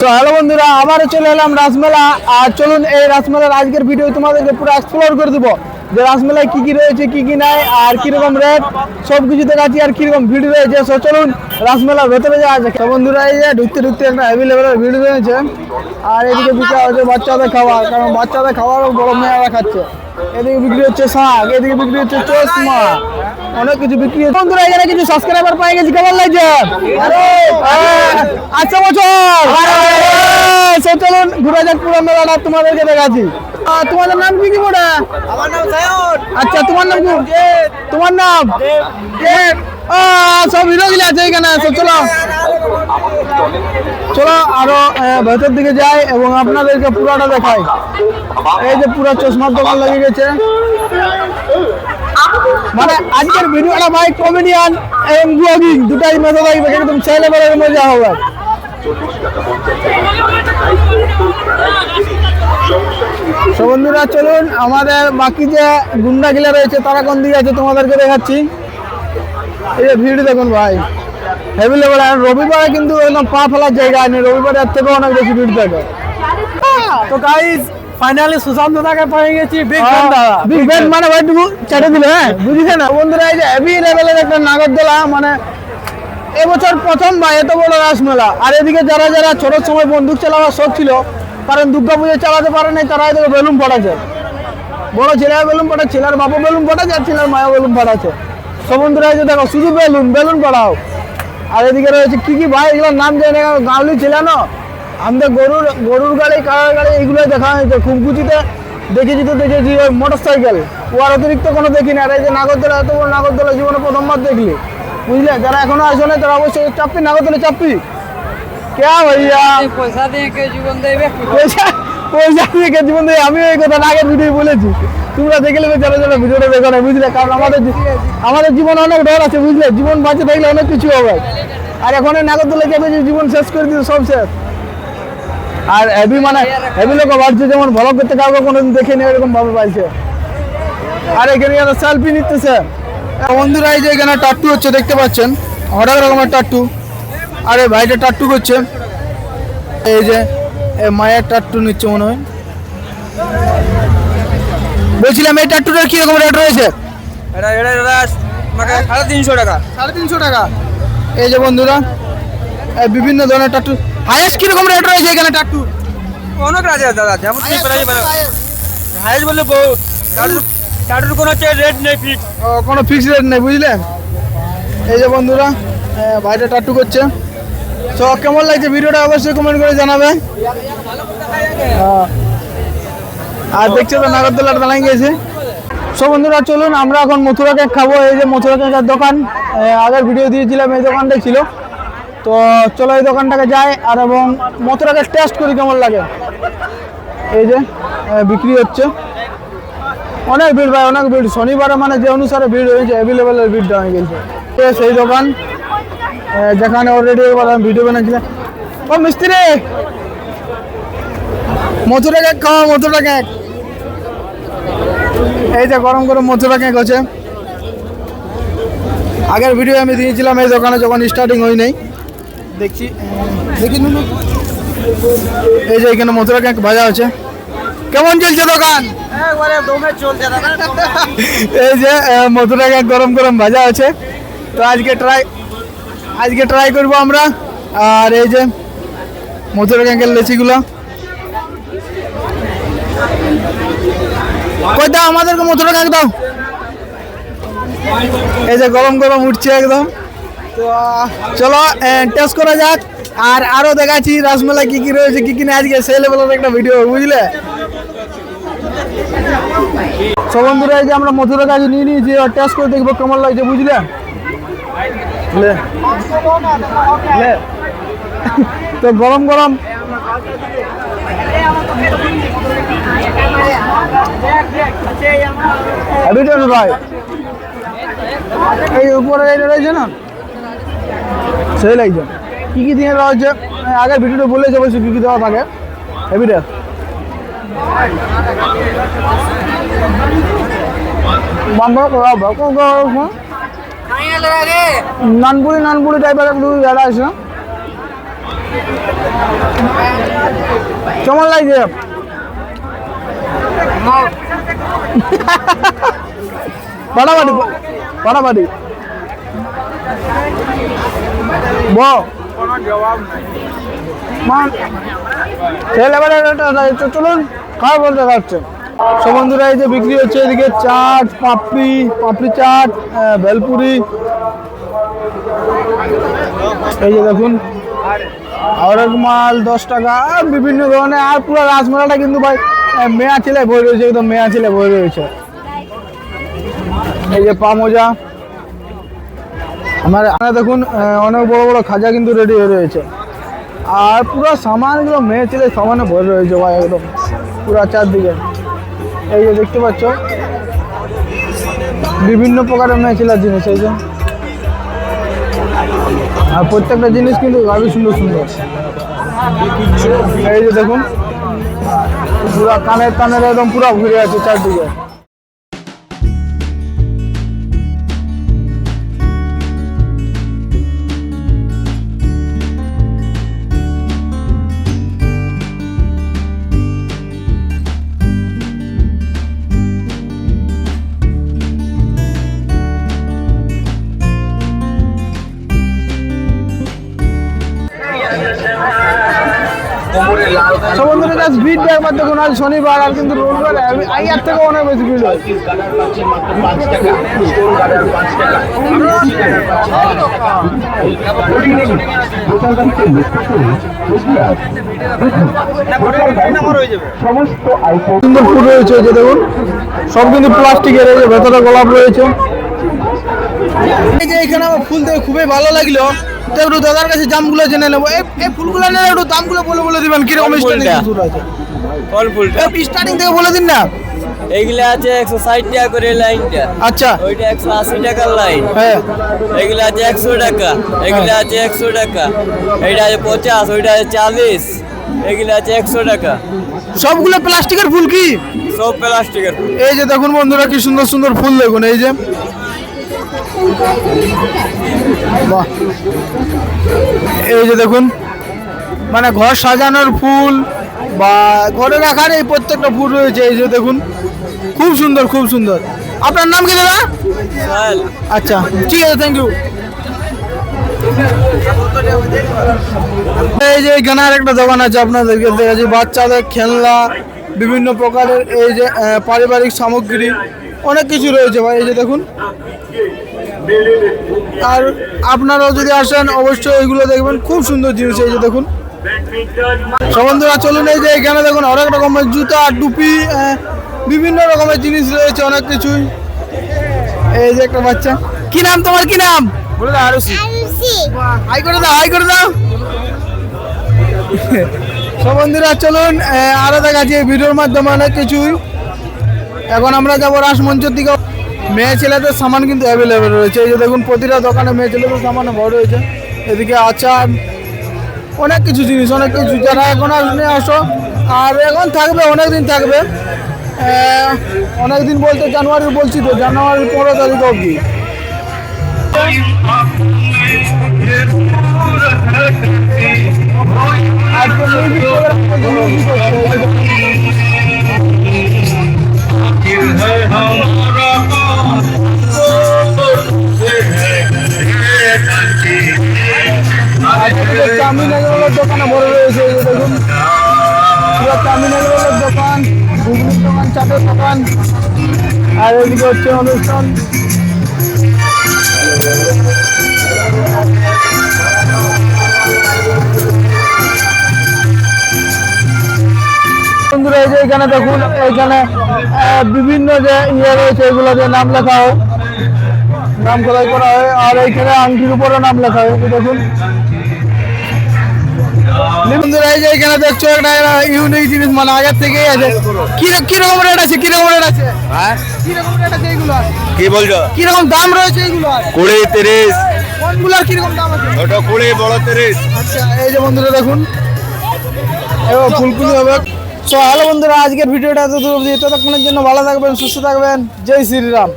তো হ্যালো বন্ধুরা, আবারও চলে এলাম রাসমেলা। আর চলুন এই রাসমেলার আজকের ভিডিও তোমাদেরকে পুরো এক্সপ্লোর করে দেবো যে রাসমেলায় কি কি রয়েছে, কি কি নাই, আর কীরকম রেট সব কিছু দেখাচ্ছি আর কীরকম ভিড় রয়েছে। সো চলুন রাসমেলার ভেতরে যাওয়া যাক। তো বন্ধুরা, এই যে ঢুকতে ঢুকতে একটা হেভি লেভেলের ভিড় রয়েছে। আর এদিকে বিক্রি হচ্ছে বাচ্চাদের খাবার, কারণ বাচ্চাদের খাবারও বড় মেয়েরা খাচ্ছে। এদিকে বিক্রি হচ্ছে শাক এদিকে বিক্রি হচ্ছে চশমা। অনেক কিছু বিক্রি হচ্ছে। বন্ধুরা এখানে কিছু সাবস্ক্রাইবার পাই গেছি কেমন লাগছে? আচ্ছা বছর। সে চলুন ঘুরে যাক পুরো মেলাটা তোমাদেরকে দেখাচ্ছি। তোমাদের নাম কি কি মোটা আমার নাম সায়ন। আচ্ছা তোমার নাম কি? তোমার নাম? সব হিরো গুলো আছে এখানে চলো। চলো আরও ভেতর দিকে যাই এবং আপনাদেরকে পুরোটা দেখাই। এই যে পুরো চশমার দোকান লেগে গেছে। মানে আজকের ভিডিওটা ভাই কমেডিয়ান এবং ব্লগিং দুটাই মেধা থাকবে একদম ছেলে বেলার মজা হবে। তো চলুন, আমাদের বাকি যে গুন্ডা গিলা রয়েছে, তারা কোন দিকে আছে তোমাদেরকে দেখাচ্ছি। এই যে ভিড় দেখুন ভাই। হেভি আর রবিবারে কিন্তু একদম পা ফেলার জায়গা নেই রবিবারে এর থেকেও অনেক বেশি ভিড় থাকে তো গাইস ফাইনালি সুশান্ত দাকে পেয়ে গেছি বিগ বিগ ব্যান মানে ভাই তুমি ছেড়ে দিলে হ্যাঁ বুঝিছে না বন্ধুরা এই যে হেভি লেভেলের একটা নাগরদোলা মানে এবছর প্রথম বা এত বড় রাসমেলা আর এদিকে যারা যারা ছোট সময় বন্দুক চালাবার শখ ছিল কারণ দুর্গা পুজো চালাতে পারে নাই তারা এদিকে বেলুন পড়াচ্ছে বড় ছেলে বেলুন পড়াচ্ছে ছেলের বাবা বেলুন পড়াচ্ছে আর ছেলের মায়া বেলুন পড়াচ্ছে বন্ধুরা এই যে দেখো শুধু বেলুন বেলুন পড়াও আর এদিকে রয়েছে কি কি ভাই এগুলোর নাম জানি না গাঁওলি ছিল না আমাদের গরুর গরুর গাড়ি কারার গাড়ি এগুলোই দেখা হয়েছে। খুমকুচিতে দেখেছি তো দেখেছি ওই মোটর সাইকেল ও আর অতিরিক্ত কোনো দেখি না। আর এই যে নাগরদোলা এত বড় নাগরদোলা জীবনে প্রথমবার দেখলি। বুঝলে? যারা এখনও আসো না তারা অবশ্যই চাপি নাগরদোলা চাপি। কে ভাইয়া? পয়সা দিয়ে কে জীবন দেবে? পয়সা পয়সা দিয়ে কে জীবন দেবে? আমি এই কথা আগের ভিডিও বলেছি। তোমরা দেখে নেবে যারা যারা ভিডিওটা দেখো না বুঝলে? কারণ আমাদের আমাদের জীবন অনেক ডর আছে, বুঝলে? জীবন বাঁচে থাকলে অনেক কিছু হবে। আর এখন নাগরদোলা যে জীবন শেষ করে দিতে সব শেষ। আর হেভি মানে হেভি লোক বাড়ছে, যেমন ভ্লগ করতে কাউকে কোনোদিন দেখে নিয়ে এরকম ভাবে পাইছে আর এখানে সেলফি নিতেছে। বন্ধুরা, এই যে এখানে টাট্টু হচ্ছে, দেখতে পাচ্ছেন? হঠাৎ রকমের টাট্টু আর এই ভাইটা টাট্টু করছে। এই যে মায়ের টাট্টু নিচ্ছে মনে হয়। বলছিলাম এই টাট্টুটার কীরকম রেট রয়েছে? এটা এটা আমাকে সাড়ে তিনশো টাকা। সাড়ে তিনশো টাকা। এই যে বন্ধুরা বিভিন্ন ধরনের টাট্টু হায়েস্ট কীরকম রেট রয়েছে এখানে টাট্টু অনেক রাজা দাদা যেমন মানে বললে বহুত টাটুর টাটুর কোনো হচ্ছে রেট নেই ফিক্স ও, কোনো ফিক্স রেট নেই বুঝলেন এই যে বন্ধুরা ভাইটা টাট্টু করছে। তো কেমন লাগছে ভিডিওটা অবশ্যই কমেন্ট করে জানাবে। হ্যাঁ। আর দেখছ তো নাগরদোলার দাঁড়াই গেছে সো বন্ধুরা, চলুন, আমরা এখন মথুরা কেক খাব। এই যে মথুরা কেকের দোকান আগের ভিডিও দিয়েছিলাম, এই দোকানটাই ছিল। তো চলো, এই দোকানটাকে যাই, আর এবং মথুরা কেক টেস্ট করি, কেমন লাগে? এই যে বিক্রি হচ্ছে। অনেক ভিড় ভাই, অনেক ভিড়। শনিবারে মানে যে অনুসারে ভিড় হয়েছে অ্যাভেলেবেলের ভিড়টা হয়ে গেছে। তো সেই দোকান যেখানে অলরেডি আমি ভিডিও বানিয়েছিলাম। ও, মিস্ত্রি! মথুরা কেক খাওয়া মথুরা কেক এই যে গরম গরম মথুরা কেক আছে আগের ভিডিও আমি দিয়েছিলাম এই দোকানে যখন স্টার্টিং হয় নাই দেখছি দেখি এই যে এখানে মথুরা কেক ভাজা আছে। কেমন চলছে দোকান? এই যে মথুরা কেক গরম গরম ভাজা আছে। তো আজকে ট্রাই আজকে ট্রাই করব আমরা। আর এই যে মথুরা কেকের লেচিগুলো। কই দাও, আমাদেরকে মথুরা কেক দাও। এই যে গরম গরম উঠছে একদম। তো, চলো টেস্ট করা যাক। আর আরও দেখাচ্ছি রাসমেলা কি কি রয়েছে, কি কি না আজকে সেই লেভেলের একটা ভিডিও বুঝলে? বন্ধুরা, এই যে আমরা মধুরা কাজ নিয়ে নিয়েছি আর টেস্ট করে দেখব কেমন লাগছে, বুঝলে। তো গরম গরম। হেভি ভাই। এই উপরে এটা রয়েছে না? সেই লাগছে। কি কি দিয়ে দেওয়া হচ্ছে আগের ভিডিওটা বলেছে অবশ্যই কি কি দেওয়া থাকে। ভক নানপুরি নানপুরি টাইপের একটু জায়গা আছে। কেমন লাগছে? পাড়াবাড়ি পাড়াবাড়ি ব চলুন, খাওয়া বলতে সব বন্ধুরা, এই যে বিক্রি হচ্ছে এদিকে চাট, পাপড়ি পাপড়ি চাট ভেলপুরি। এই যে দেখুন আরেক মাল দশ টাকা বিভিন্ন ধরনের, আর পুরো রাসমেলাটা কিন্তু ভাই মেয়া ছেলে বই রয়েছে, একদম মেয়া ছেলে বই রয়েছে। এই যে পা মোজা। আমার এখানে দেখুন অনেক বড় বড় খাজা কিন্তু রেডি হয়ে রয়েছে। আর পুরো সামানগুলো মেয়ে ছেলে সামানে ভরে রয়েছে ভাই, একদম। পুরো চারদিকে। এই যে দেখতে পাচ্ছ, বিভিন্ন প্রকারের মেয়ে ছেলের জিনিস, এই যে। আর প্রত্যেকটা জিনিস কিন্তু গাবি সুন্দর সুন্দর। এই যে দেখুন পুরা কানের কানের একদম পুরা ঘুরে আছে চারদিকে। ভিড় একবার দেখুন শনিবার আর থেকে অনেক বেশি দেখুন, সব কিন্তু প্লাস্টিকের ভেতরে গোলাপ রয়েছে। এই যে এখানে আমার ফুল দেখে খুবই ভালো লাগল। তো একটু দাদার কাছে দামগুলো জেনে নেব। এই ফুলগুলো নিলে একটু দামগুলো বলে বলে দিবেন কীরকম স্টার্টিং আছে। ফল ফুলটা। স্টার্টিং থেকে বলে দিন না। এইগুলা আছে একশো ষাট টাকা করে লাইনটা। আচ্ছা। ওইটা একশো আশি টাকার লাইন। হ্যাঁ। এগুলা আছে একশো টাকা। এগুলা আছে একশো টাকা। এইটা আছে পঞ্চাশ ওইটা আছে চালিশ এগুলা আছে একশো টাকা। সবগুলো প্লাস্টিকের ফুল কি? সব প্লাস্টিকের ফুল। এই যে দেখুন বন্ধুরা কি সুন্দর সুন্দর ফুল দেখুন এই যে। বাহ। এই যে দেখুন মানে ঘর সাজানোর ফুল বা ঘরে রাখার এই প্রত্যেকটা ফুল রয়েছে এই যে দেখুন। খুব সুন্দর খুব সুন্দর। আপনার নাম কি দাদা? আচ্ছা ঠিক আছে থ্যাংক ইউ এই যে এখানে একটা দোকান আছে আপনাদেরকে দেখাচ্ছি বাচ্চাদের খেলনা বিভিন্ন প্রকারের এই যে পারিবারিক সামগ্রী অনেক কিছু রয়েছে ভাই এই যে দেখুন। আর আপনারাও যদি আসেন অবশ্যই এইগুলো দেখবেন। খুব সুন্দর জিনিস এই যে দেখুন। বন্ধুরা চলুন এই যে এখানে দেখুন অনেক রকমের জুতা টুপি বিভিন্ন রকমের জিনিস রয়েছে অনেক কিছুই। এই যে একটা বাচ্চা। কি নাম তোমার? কি নাম? বলে দাও হাই করে দাও হাই করে দাও। সব বন্ধুরা চলুন আরও দেখাচ্ছি ভিডিওর মাধ্যমে অনেক কিছুই। এখন আমরা যাব রাসমঞ্চের দিকে। মেয়ে ছেলেদের সামান কিন্তু অ্যাভেলেবেল রয়েছে। এই যে দেখুন, প্রতিটা দোকানে মেয়ে ছেলেদের সামান ভর রয়েছে। এদিকে আচার, অনেক কিছু জিনিস, অনেক কিছু। যারা এখন আসলে আসো। আর এখন থাকবে অনেক দিন থাকবে। অনেক দিন বলতে জানুয়ারি বলছি তো, জানুয়ারির পনেরো তারিখ অবধি। রয়েছে দেখুন। দোকান চাটের দোকান। আর এদিকে হচ্ছে বন্ধুরা, এই যে এখানে দেখুন, এখানে বিভিন্ন যে ইয়ে রয়েছে এগুলোতে নাম লেখা হয়। নাম খোদাই করা হয়, আর এইখানে আংটির উপরে নাম লেখা হয় দেখুন। বন্ধুরা এই যে এখানে দেখছ একটা ইউনিক জিনিস মানে আগের থেকেই আছে। কি কীরকম রেট আছে? কীরকম রেট আছে? হ্যাঁ? কীরকম রেট আছে এইগুলো কি বলছো? কীরকম দাম রয়েছে এইগুলো কুড়ি তিরিশ। কোনগুলোর কীরকম দাম আছে? ওটা কুড়ি বড় তিরিশ। আচ্ছা এই যে বন্ধুরা দেখুন। এবার ফুলকুলি হবে। সো হ্যালো বন্ধুরা আজকের ভিডিওটা এত দূর অবধি। ততক্ষণের জন্য ভালো থাকবেন সুস্থ থাকবেন। জয় শ্রীরাম।